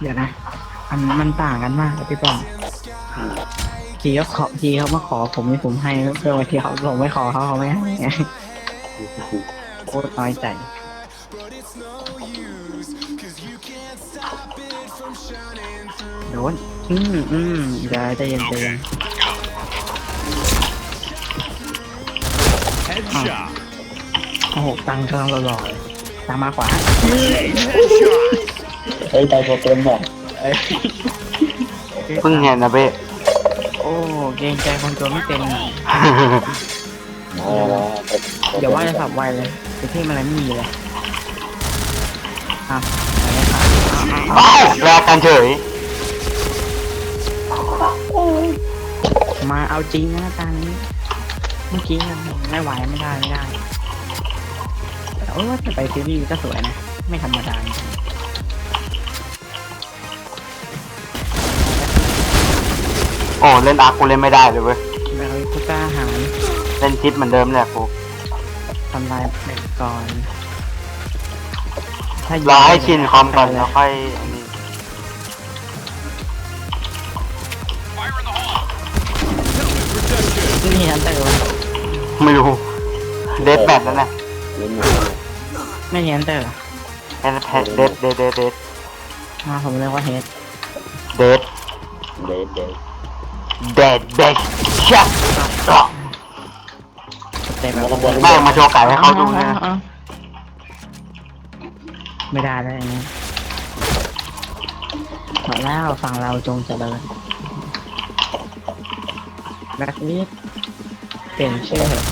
เดี๋ยวนะมันมันต่างกันมากเลยพี่ป้องทีเขาขอทีเขามาขอผมนี่ผมให้เพื่อนบางทีเขาผมไม่ขอเขาเขาไม่ให้ไงโคตรน้อยใจโดนอืมอืมเดี๋ยวใจเย็นใจเย็น Headshot. โอ้โหตังค์กำลังหล่อๆเลยตังค์มาขวา Chain headshot. เฮ้ยใจโปรเต็มบอกเอ้ยเพิ่งเห็นนะเบ้ โอ้เกรงใจคนตัวไม่เป็นอะมาแล้วเดี๋ยวว่าจะสับไวเลยคือที่มันอะไรไม่มีเลยอะอะไรค่ะอ้าวอ้าวอ้าวอ้าวแลกกันเฉยมาเอาจริงนะตานี้ เมื่อกี้มันไม่ไหวไม่ได้ไม่ได้แต่เออแต่ไปซีรีส์ก็สวยนะ ไม่ธรรมดาจริง อ้เล่นอาร์คกูเล่นไม่ได้เลยเว้ยๆแล้วกูกล้าหารเล่นทิศเหมือนเดิมแหละกูทำลายเด็กก่อนถ้ยิงรอให้ชินคอมก่อนแล้วค่อยอันนี้ Fire in the hole. Helmet protection. นี่ฮันเตอร์วะไม่รู้เดฟแบบนั้นนะเล่นมาไม่มีฮันเตอร์เหรอเดฟเดฟเดฟเดฟเดฟมาผมเรียกว่าเฮดเดฟเดทเดท เดฟเดฟชัดเต็มมาแล้วข้างบนแม่งมาโชว์ไก่ให้เขาดูนะอาไม่ได้แล้วอย่างนี้บอกแล้วฝั่งเราจงเจริญแบล็คลิสเปลี่ยนชื่อเถอะ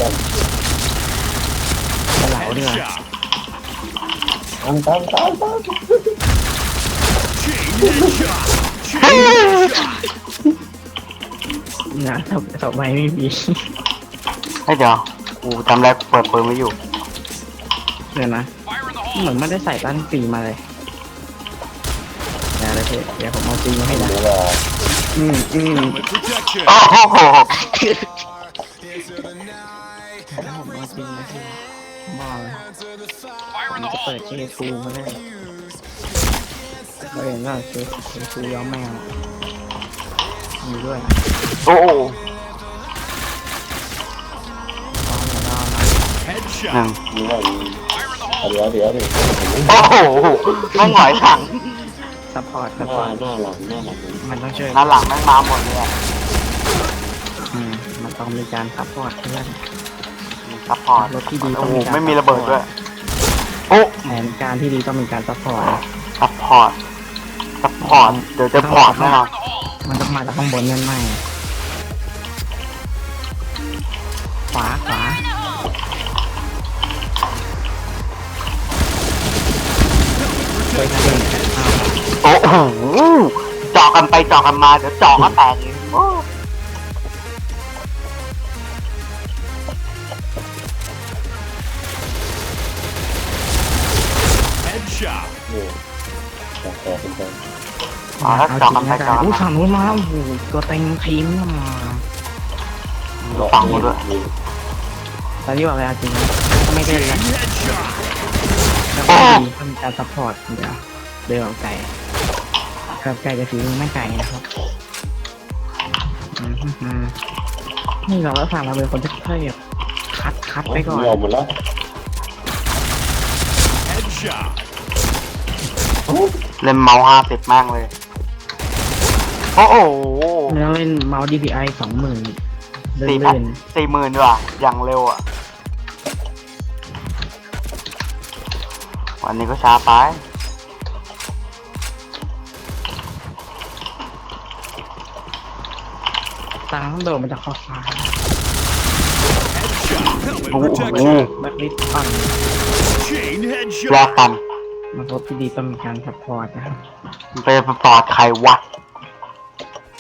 จะเหลาดีกว่า Headshot. ตั้งตั้งตั้งตั้ง นะต่อต่อไปไม่มีเฮ้ยเดี๋ยวกูจำแรกเปิดปืนไม่อยู่เดี๋ยวนะ Fire in the เหมือน hole. ไม่ได้ใส่ตั้นปีมาเลยเดี๋ยวเลยพี่เดี๋ยวผมเอาจริงมาให้นะนี่แหละอืมอืม Helmet protection. โอ้โหแล้วผมเอาจริงมาให้บอกเลย Fire มั in น the จะเปิด hole. เคทูมาเลยเราเห็นว่าเคเคทูย้อมแมว มีด้วยโอ้โหพร้อมแล้วก็มาหนึ่ง Headshot. นี่แหละ Fire in the hole. เดี๋ยวเดี๋ยวเดี๋ยวโอ้โหไม่ไหวถังซัพพอร์ตหซัพพน้าอร์ตหน้าหลังหน้าหลังมันต้องช่วยหน้าหลังแม่งมาหมดเลยอะอืมมันต้องมีการซัพพอร์ตเพื่อนซัพพอร์ตรถที่ดีต้โอ้องโหมีการไม่มีระเบิดด้วยโอ้แผนการที่ดีต้องมีการซัพพอร์ตซัพพอร์ตซัพพอร์ตเดี๋ยวจะพอร์ตแน่นอน In the hole. มันจะมาจากข้างบนนั่นไหมขวาขวาโอ้โหเจาะกันไปเจาะกันมาเดี๋ยวเจาะก็แตกอีก เอาแล้วเอาเจาะจริกันงไปนะเจาะกันกันอู้มาฝั่งนู้นมาแล้วโอ้โหตัวเต็งทีมเนี่ยมาฝั่งกูด้วยนี่ตอนนี้บอกเลยเอาจริงนะไม่ได้ Chain แล้ว headshot. แล้วก็ดีต้องมีการซัพพอร์ตเดี๋ยวเดินออกไก่ครับไก่จะฝีมือไม่ไก่นะครับอืมอืมนี่เราแล้วฝั่งเราเป็นคนที่ค่อยแบบคัดคัดไปก่อนยอมหมดแล้ว Headshot. เล่นเมาส์ห้าสิบมากเลย โอ้โหแล้วเล่นเมาส์ DPI สองหมื่นเลื่สี่พันอนสี่หมื่นดีกว่าอย่างเร็วอะ วันนี้ก็ช้าไป ๆตังค์ต้องโดดมาจากคอฟ้า Headshot. Helmet โอ้โห protection. แบ็คลิสฟัง Chain แลก headshot. กันมาพบที่ดีต้องมีการซัพพอร์ตนะครับ ไปปลอดใครวะอะ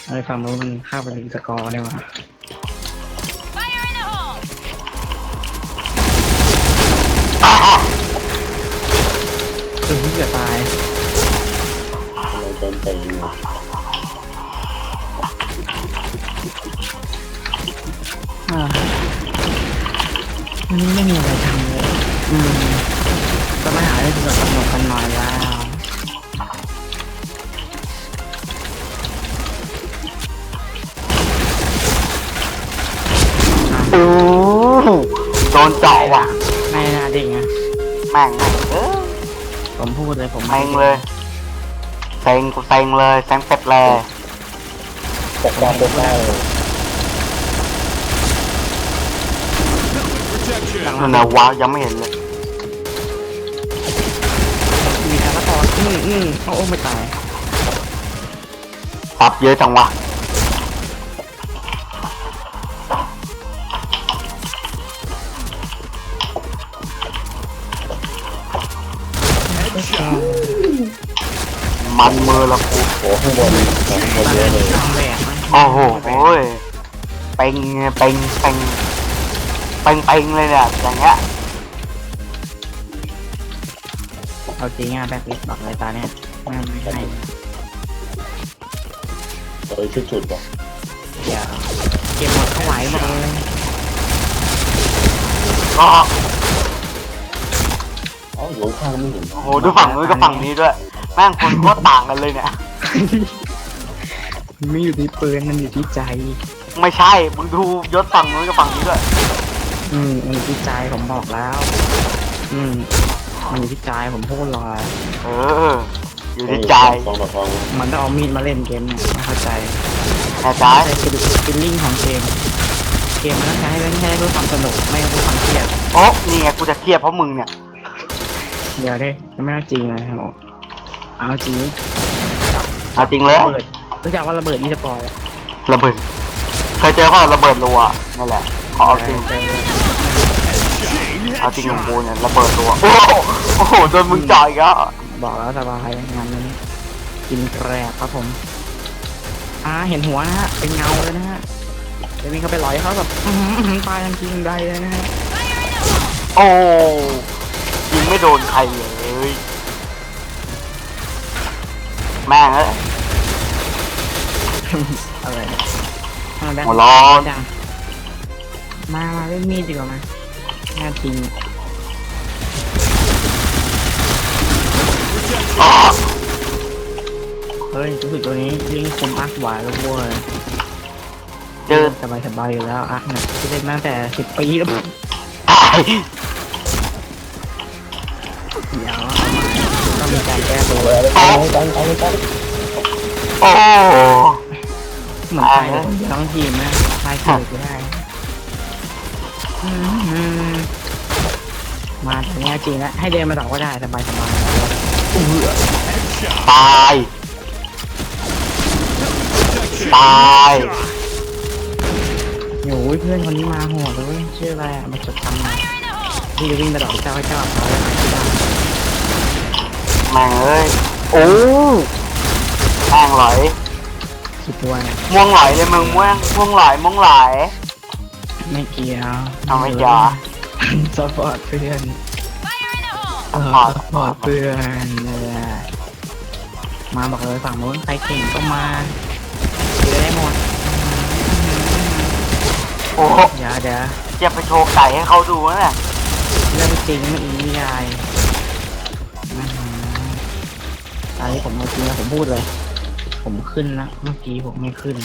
ไรฝั่งนู้นมันเข้าไปถึงสกอร์ได้ว่ะ Fire in the hole! ถึงที่จะตายอะไรเต็มเต็มอยู่อ่าวันนี้ไม่มีอะไรทำเลย อืมก็ไม่หาเรื่องแบบสนุกกันหน่อยแล้ว นเจาะว่ะ ไม่น่าเด้งนะแม่งแม่งเออผมพูดเลยผมเซ็งเลยเซ็งกูเซ็งเลยเซ็งเป็ดเลยตกดาวตกได้เลย Protection. นู่นนะว้าวยังไม่เห็นเลยมีการละครอืมอืมโอ้โอ้ไม่ตายปรับเยอะจังวะ มันมือละกูโอ้ข้างบนข้างบนเยอะเลยทำแหโอ้โหเป่งเป่งเป่งเป่งเป่งเลยเนี่ยอย่างเงี้ยเอาจริงอะแบ็คลิสบอกเลยตาเนี่ยไม่ไม่ให้เฮ้ยชุดจุดป่ะเดี๋ยวเก็บหมดเข้าไหวหมดเลยก็อ๋ออยู่ข้างไม่เห็นโอ้โหดูฝั่งนู้นกับฝั่งนี้ด้วย แม่งคนโคตรต่างกันเลยเนี่ยไม่อยู่ที่ปืนมันอยู่ที่ใจ ไม่ใช่ มึงดูยศฝั่งนู้นกับฝั่งนี้ด้วย อืมมันอยู่ที่ใจผมบอกแล้ว อืมมันอยู่ที่ใจผมพูดเลยเออ อยู่ที่ใจสองต่อสองมันต้องเอามีดมาเล่นเกมเนี่ยไม่เข้าใจแน่ใจไม่ใช่คือฟิลลิ่งของเกม เกมมันต้องใช้ให้เล่นแค่เพื่อความสนุกไม่เพื่อความเครียด โอ้นี่ไงกูจะเครียดเพราะมึงเนี่ย เดี๋ยวดิไม่เอาจริงเลยครับ เอาจริงเอาจริงเลยระเบิดรู้จักว่าระเบิดนี่จะปล่อยระเบิดเคยเจอเปล่าระเบิดรัวนั่นแหละขอเอาจริงเจอ Chain เอาจริงของ headshot. กูเนี่ยระเบิดรัวโอ้โหโอ้โหโดนมึงจ่อยอีก็บอกแล้วสบายงานนี้กินแกรบครับผมอ่าเห็นหัวนะฮะเป็นเงาเลยนะฮะเดี๋ยววิ่งเข้าไปลอยเขาแบบอื้อหืออื้อหือตายทันทีทันใดเลยนะฮะโอ้ยิงไม่โดนใครเลย แม่งเอ้ย อะไรเนี่ยเอาแบงค์หัวร้อนจังมามาเล่นมีดดีกว่ามาแน่จริงอ๋อเฮ้ยรู้สึกตัวนี้ยิงคมอักหวานแล้วเว้ยเจอสบายสบายๆอยู่แล้วอักเนี่ยที่เล่นมาตั้งแต่สิบปีแล้ว ตายเดี๋ยวต้อง มีการแก้ตัวเลยตายตายตายตายโอ้เหมือนไทยเลยทั้งทีมนะไทยเกิดก็ได้มาถึงแง่จริงแล้วให้เดินมาต่อก็ได้สบายสบายตายตายโอ้ยเพื่อนคนนี้มาโหดเลยเชื่ออะไรอะมาจดทำมาที่จะวิ่งไปต่อเจ้าให้เจ้าเขาเลยที่บ้าน แม่งเอ้ยโอ้แม่งไหลอยคิดว่าม่วงไหลอยเลยมึงม่วงม่วงไหลอยม่วงไหลอยไม่เกี่ยวเอาไม่เกี่ยวสปอร์ตเพื่อน Fire in the hole! เออสปอร์ตเพื่อนเลยมาบอกเลยฝั่งนู้นใครเก่งก็มาเจอได้หมดโอ้โหเดี๋ยวเดี๋ยวจะไปโชว์ไก่ให้เขาดูนะเนี่ยเรื่องจริงไม่อิงนิยาย อนนี้ผมเอาจริงแล้วผมพูดเลย ผมขึ้นนะเมื่อกี้ผมไม่ขึ้น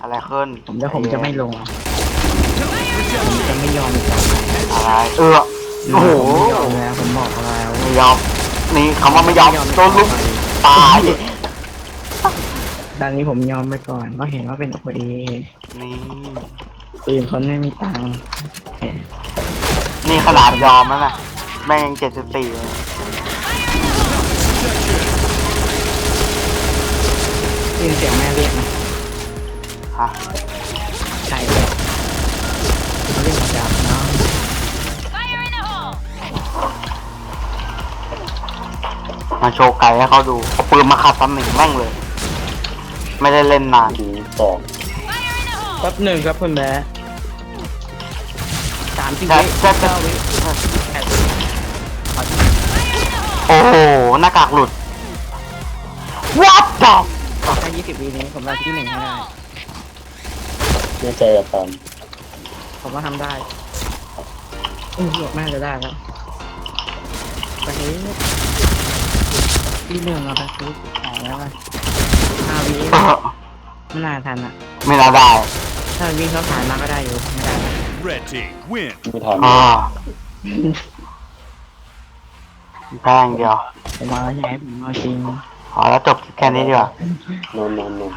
อะไรขึ้นผมจะผมจะไม่ลงผมจะไม่ยอมจับอะไรเออโอ้โหผมไม่ยอมแล้วผมบอกแล้วไม่ยอมนี่คำว่าไม่ยอมโดนลุกตายด้านนี้ผมยอมไปก่อนเพราะเห็นว่าเป็นโอเอนี่ปืนคนไม่มีตังค์นี่ขนาดยอมแล้วนะแม่งยังเจ็ดสิบสี่เล ยได้ยินเสียงแม่เรียกนะฮะใช่เลยเขาเรียกจับเนาะ Fire in the hole! มาโชว์ไก่ให้เขาดูเอาปืนมาขัดตำหนิแม่งเลย ไม่ได้เล่นนานดูสอง Fire in the hole! แป๊บหนึ่งครับคุณแม่สามสิบจะวิจะจะเก้าวิแปดวิขอที่โอ้โหหน้ากากหลุด What the ขอแค่ยี่สิบวินี้ผมได้ที่หนึ่งให้ได้แน่ใจกับตามผมว่าทำได้อือน่าจะได้แล้วไปเฮ้ยที่หนึ่งเอาไปซื้อของแล้วไปห้าวิเออไม่น่าทันอะไม่น่าได้ถ้าวิ่งเข้าผ่านมาก็ได้อยู่ไม่ได้นะ Red team win. ไม่ทันอ่าแป้งเดียว ผมมาใช่ไหมผมมาจริง พอแล้วจบแค่นี้ดีกว่า นอนนอนนอน